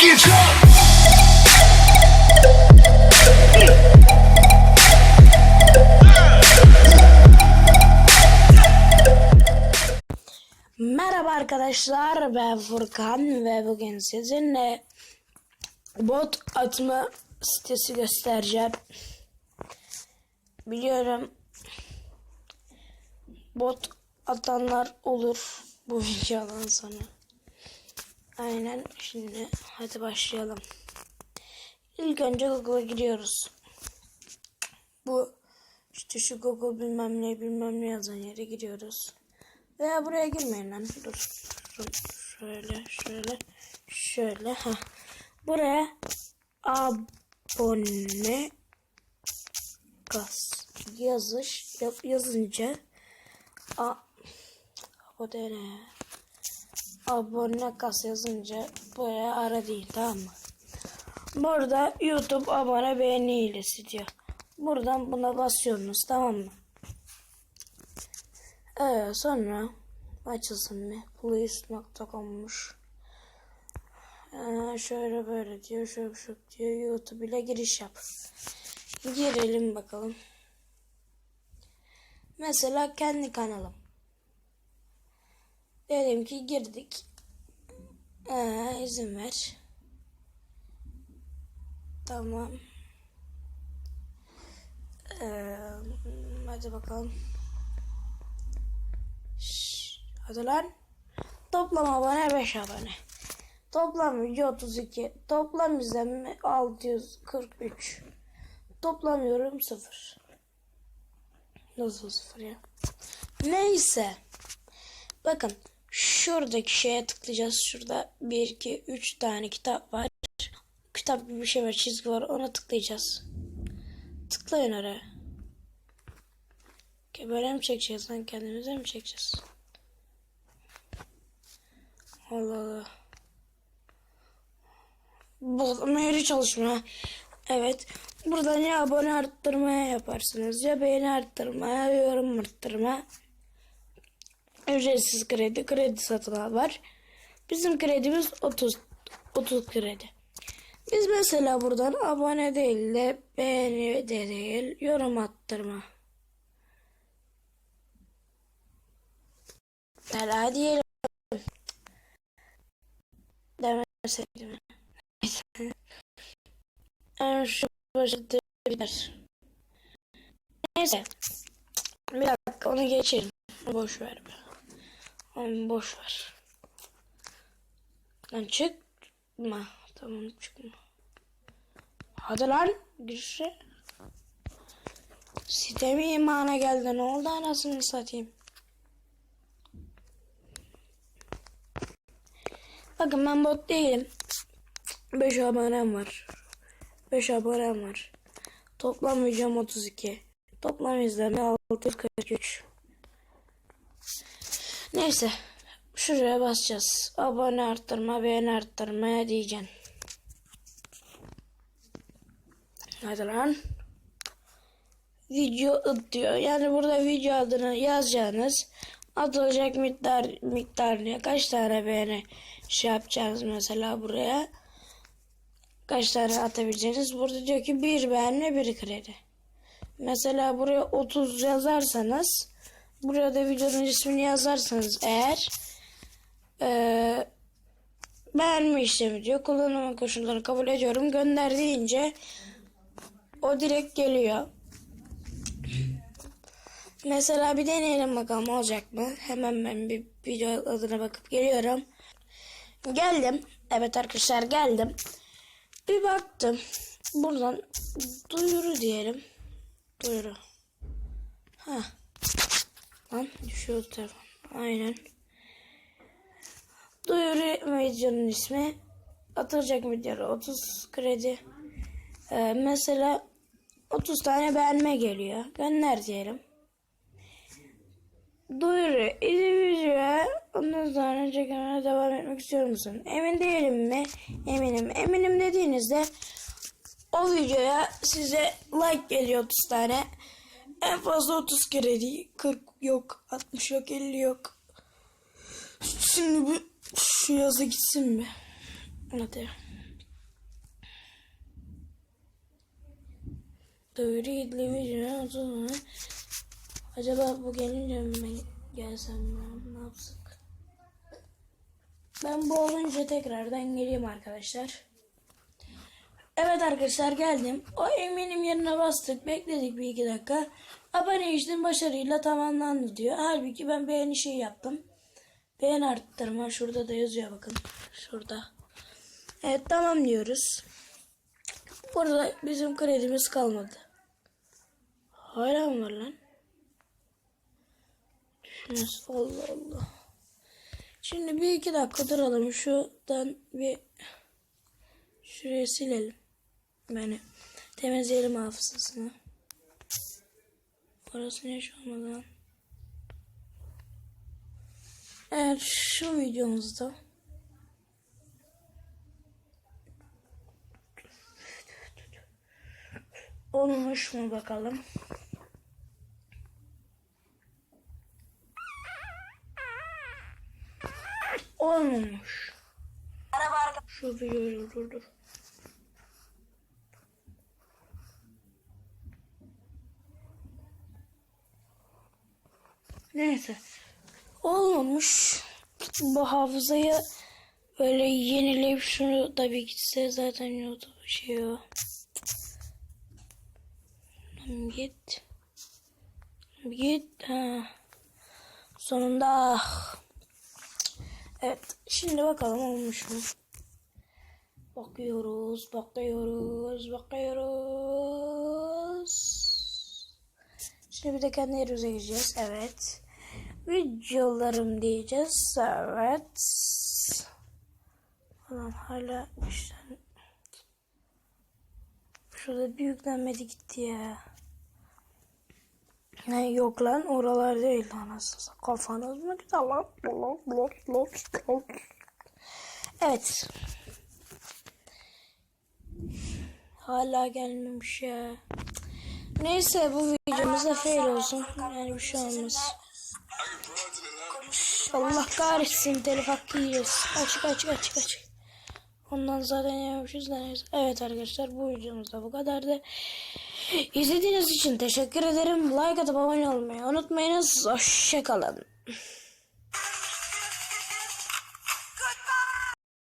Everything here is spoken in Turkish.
get drunk. Merhaba arkadaşlar ben Furkan ve bugün sizinle bot atma sitesi göstereceğim. Biliyorum bot atanlar olur bu videodan sonra. Aynen şimdi hadi başlayalım. İlk önce Google'a giriyoruz. Bu işte şu Google bilmem ne bilmem ne yazan yere giriyoruz. Veya buraya girmeyin lan. Dur. Şöyle, şöyle, şöyle. Heh. Buraya abone kas yazış yap, yazınca a abone ne? Abone kas yazınca buraya ara değil tamam mı? Burada YouTube abone beğeni hilesi diyor. Buradan buna basıyorsunuz tamam mı? Ee, sonra açılsın bir police.com'muş. Ee, şöyle böyle diyor, şöyle şöyle diyor. YouTube ile giriş yap. Girelim bakalım. Mesela kendi kanalım. Diyelim ki girdik. Ee, izin ver. Tamam. Ee, hadi bakalım. Şşş, Hadi lan. Toplam abone 5 abone. Toplam video 32. Toplam izlenme 643. Toplam yorum 0. Nasıl 0 ya? Neyse. Bakın şuradaki şeye tıklayacağız. Şurada 1, 2, 3 tane kitap var. Kitap gibi bir şey var çizgi var ona tıklayacağız. Tıklayın oraya. Böyle mi çekeceğiz lan kendimize mi çekeceğiz? Allah Allah. Bu meyri çalışmıyor. Evet. Buradan ya abone arttırmaya yaparsınız. Ya beğeni arttırmaya, ya yorum arttırma. Ücretsiz kredi, kredi satın al var. Bizim kredimiz 30 30 kredi. Biz mesela buradan abone değil de beğeni de değil, yorum attırma. Hala diyelim. Demeseydim. Yani şu başladı biter. Neyse. Bir dakika onu geçelim. Boş ver be. Onu boş ver. Lan çıkma. Tamam çıkma. Hadi lan girişe. Sitemi imana geldi. Ne oldu anasını satayım. Bakın ben bot değilim. 5 abonem var. 5 abonem var. Toplam videom 32. Toplam izlenme 643. Neyse. Şuraya basacağız. Abone arttırma, beğeni arttırmaya diyeceksin. Hadi lan. Video ad diyor. Yani burada video adını yazacağınız atılacak miktar miktar diyor. Kaç tane beğeni şey yapacağınız mesela buraya. Kaç tane atabileceğiniz. Burada diyor ki bir beğenme bir kredi. Mesela buraya 30 yazarsanız buraya da videonun ismini yazarsanız eğer eee beğenme işlemi diyor. Kullanım koşulları kabul ediyorum. Gönder deyince o direkt geliyor. Mesela bir deneyelim bakalım olacak mı? Hemen ben bir video adına bakıp geliyorum. Geldim. Evet arkadaşlar geldim. Bir baktım. Buradan duyuru diyelim. Duyuru. Ha. Lan düşüyor telefon. Aynen. Duyuru videonun ismi. Atılacak video 30 kredi. Ee, mesela 30 tane beğenme geliyor. Gönder diyelim. Duyuru, video, ondan sonra çekimine devam etmek istiyor musun? Emin değilim mi? Eminim. Eminim dediğinizde o videoya size like geliyor 30 tane. En fazla 30 kredi. 40 yok, 60 yok, 50 yok. Şimdi bu şu yazı gitsin mi? Hadi. Acaba bu gelince mi gelsem mi? Ne yapsak? Ben bu olunca tekrardan geleyim arkadaşlar. Evet arkadaşlar geldim. O eminim yerine bastık. Bekledik bir iki dakika. Abone işlem başarıyla tamamlandı diyor. Halbuki ben beğeni şey yaptım. Beğen arttırma. Şurada da yazıyor bakın. Şurada. Evet tamam diyoruz. Burada bizim kredimiz kalmadı. Hala mı var lan? Allah Allah. Şimdi bir iki dakika duralım. Şuradan bir şuraya silelim. Yani temizleyelim hafızasını. Ne şu olmadan. Evet şu videomuzda olmuş mu bakalım. Arkadaşlar. Şu videoyu durdur. Neyse. Olmamış. Bu hafızayı böyle yenileyip şunu da bir gitse zaten YouTube şey o. Git. Git. Ha. Sonunda. ah. Evet. Şimdi bakalım olmuş mu? Bakıyoruz, bakıyoruz, bakıyoruz. Şimdi bir de kendi yerimize gireceğiz. Evet. Videolarım diyeceğiz. Evet. Ulan hala işte Şurada bir yüklenmedi gitti ya. Ne yok lan oralar değil anasını kafanız mı güzel lan. Evet Hala gelmemiş ya Neyse bu videomuzda fail olsun yani bir şey olmaz Allah kahretsin telif hakkı yiyeceğiz Aç aç aç aç Ondan zaten de neyse. Evet arkadaşlar bu videomuz da bu kadardı. İzlediğiniz için teşekkür ederim. Like atıp abone olmayı unutmayınız. Hoşçakalın.